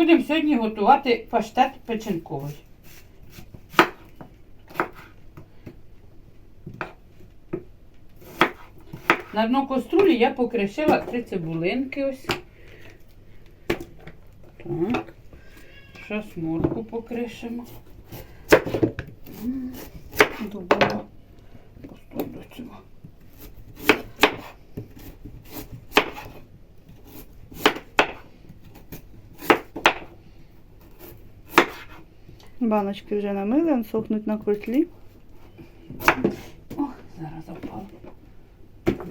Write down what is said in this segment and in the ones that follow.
Будемо сьогодні готувати паштет печінковий. На дно каструлі я покришила три цибулинки ось. Так. Зараз морку покришимо. Добре. Постой до цього. Баночки вже намили, сохнуть на котлі. О, зараз опало.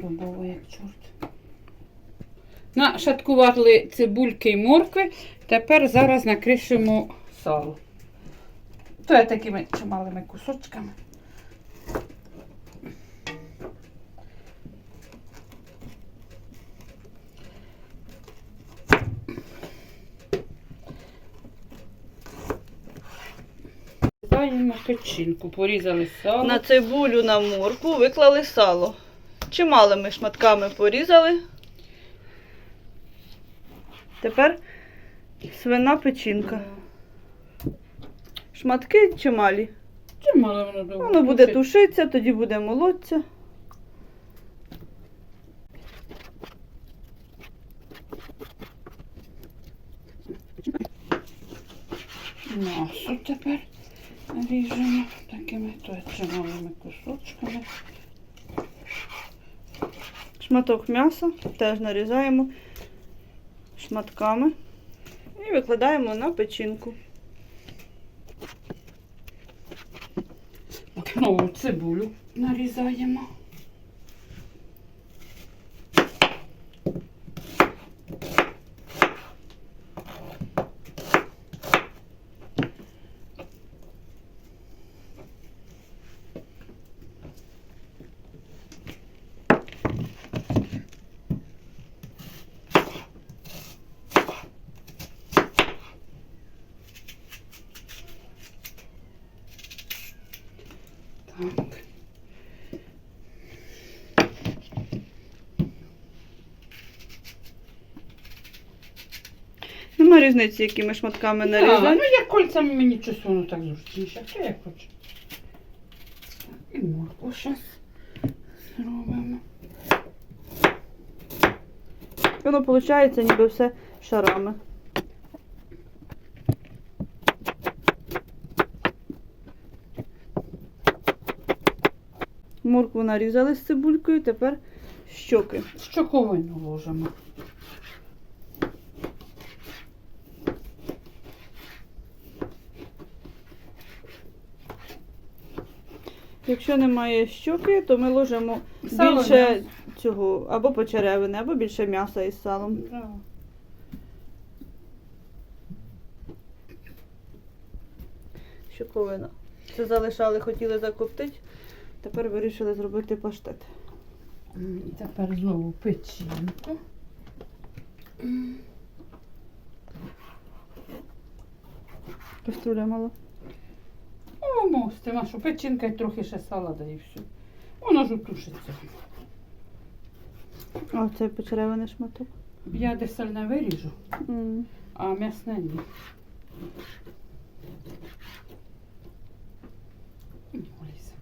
Дубово як чорт. Нашаткували цибульки і моркви. Тепер зараз накришимо сало. То я такими чималими кусочками. Даємо печінку, порізали сало. На цибулю на морку виклали сало. Чималими шматками порізали. Тепер свина печінка. Шматки чималі. Чимало воно довго. Воно буде тушитися, тоді буде молоться. М'ясо тепер ріжемо такими то чималими кусочками. Шматок м'яса теж нарізаємо шматками і викладаємо на печінку. Нову цибулю нарізаємо. Нема різниці, якими шматками нарізати. ну як кольцями мені часу так зручніше. Хто як хоче. І морку зараз зробимо. Воно виходить ніби все шарами. Моркву нарізали з цибулькою, тепер щоки. Щоковину ложимо. Якщо немає щоки, то ми ложимо Сало, більше цього або почеревини, або більше м'яса із салом. Да. Щоковина. Це залишали, хотіли закоптити, тепер вирішили зробити паштет. І тепер знову печінку. Каструля мала. О, мостимо, що печінка і трохи ще сала да і все. Воно ж утушиться. А це почереваний шматок. Я десальне виріжу, М. а м'ясне. Ні, Оліся.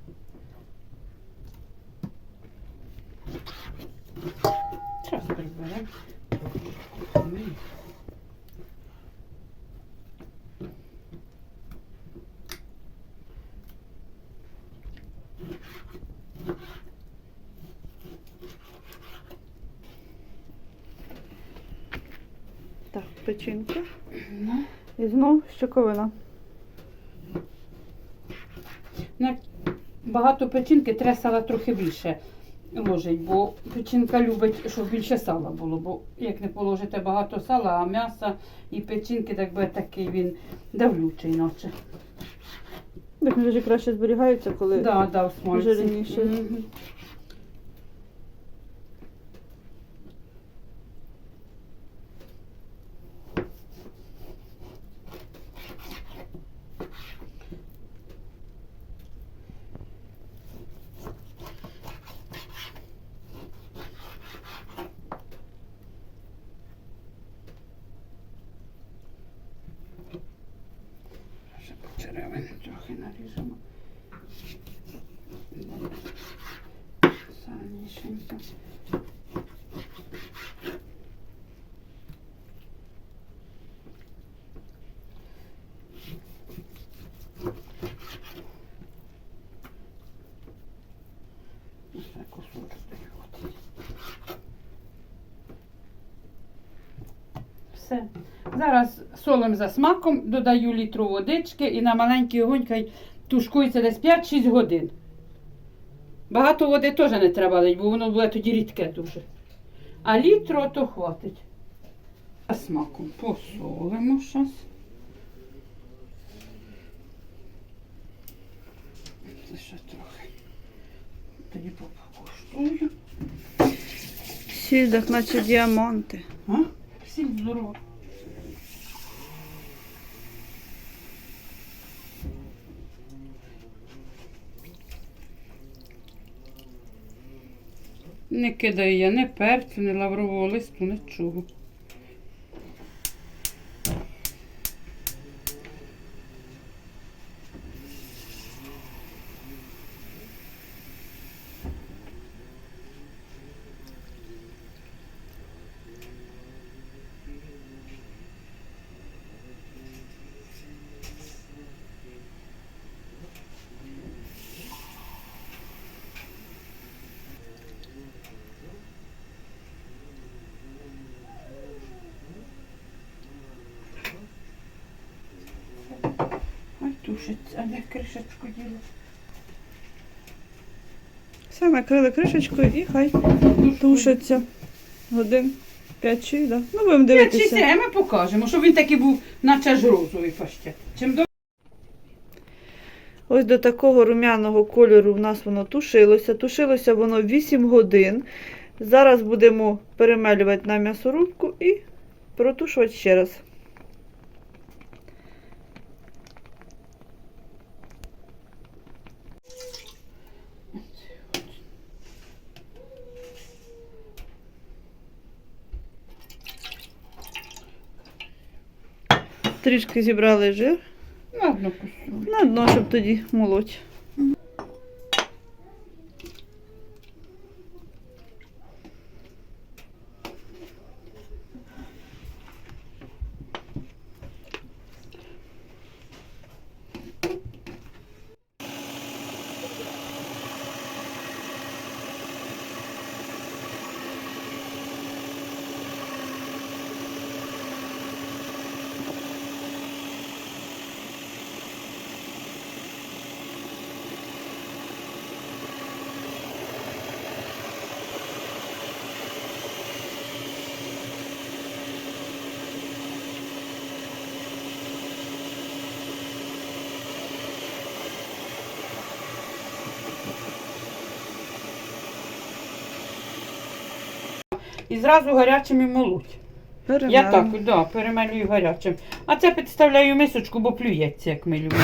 Зараз приберемо. Ми. Так, печінка. Ну, І знов щоковина. на багато печінки треба сала трохи більше ложить, бо печінка любить, щоб більше сала було. Бо як не положите багато сала, а м'яса і печінки, так би такий він давлючий, наче. Так вже краще зберігаються, коли Да, да, в жирніше. Мгм. гривень трохи наріжемо. От. Все. Зараз солим за смаком, додаю літру водички і на маленький огонь хай тушкується десь 5-6 годин. Багато води теж не треба лить, бо воно буде тоді рідке дуже. А літру то хватить. За смаком посолимо зараз. Це ще трохи. Тоді покуштую. Сіль, так наче діаманти. А? Всім здорово. Не кидаю я ні перцю, ні лаврового листу, нічого. Ой, тушиться, а де кришечку діло? Все, накрили кришечкою і хай тушиться. Годин 5-6, да? Ну, будемо дивитися. а ми покажемо, щоб він такий був, наче ж розовий паштет. Чим до... Ось до такого рум'яного кольору в нас воно тушилося. Тушилося воно 8 годин. Зараз будемо перемелювати на м'ясорубку і протушувати ще раз. Трішки зібрали жир На одну на дно, щоб тоді молоть. І зразу гарячим і молоть. Я так, да, перемелюю гарячим. А це підставляю мисочку, бо плюється, як ми любимо.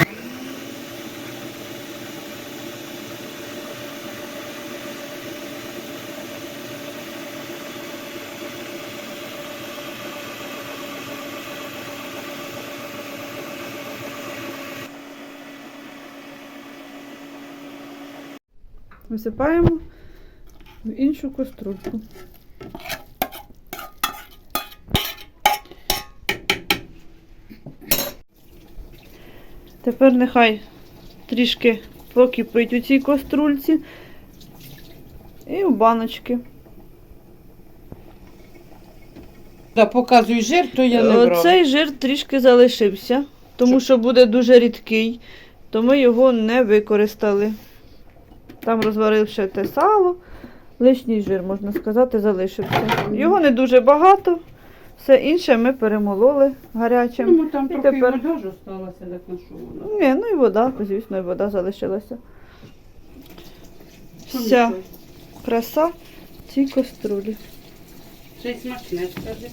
Висипаємо в іншу каструльку. Тепер нехай трішки покипить у цій каструльці і в баночки. Да, показуй жир, то я не брала. Цей жир трішки залишився, тому що буде дуже рідкий, то ми його не використали. Там розварив ще те сало, лишній жир, можна сказати, залишився. Його не дуже багато, все інше ми перемололи гарячим. Ну, там І трохи тепер- вода ж осталася, так на що воно. Ні, ну і вода, звісно, і вода залишилася. Вся краса в цій каструлі. Й смачне, скажи.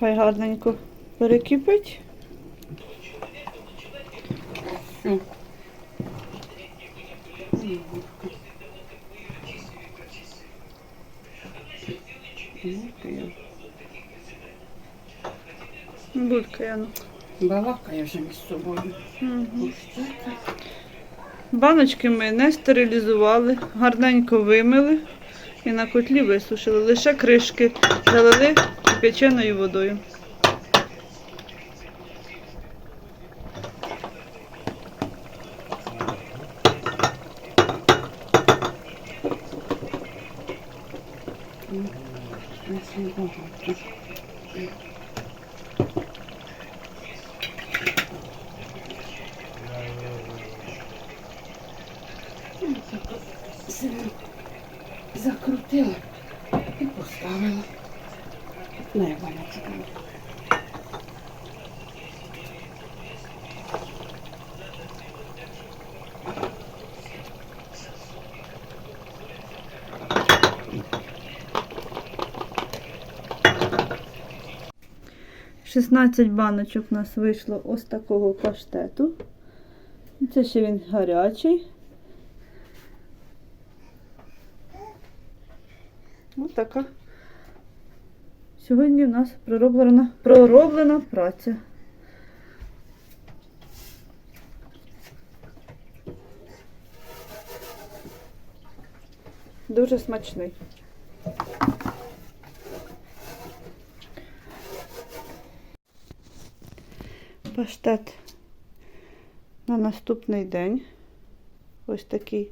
Хай гарненько перекипить. Все. Ну. Балакає вже між собою. Угу. Баночки ми не стерилізували, гарненько вимили і на котлі висушили. Лише кришки залили кипяченою водою. Ось і багато. Сильно закрутила і поставила. Не, Валячка. — 16 баночок у нас вийшло ось такого паштету. Це ще він гарячий. Ось така. Сьогодні в нас пророблена, пророблена праця. Дуже смачний. Паштет на наступний день. Ось такий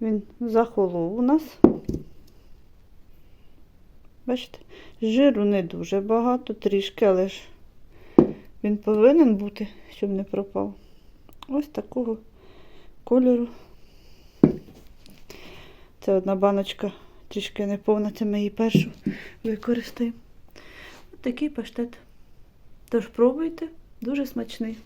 він захолов у нас. Бачите, жиру не дуже багато, трішки, але ж він повинен бути, щоб не пропав. Ось такого кольору. Це одна баночка трішки неповна, це ми її першу використаємо. Ось такий паштет. Тож пробуйте, дуже смачний.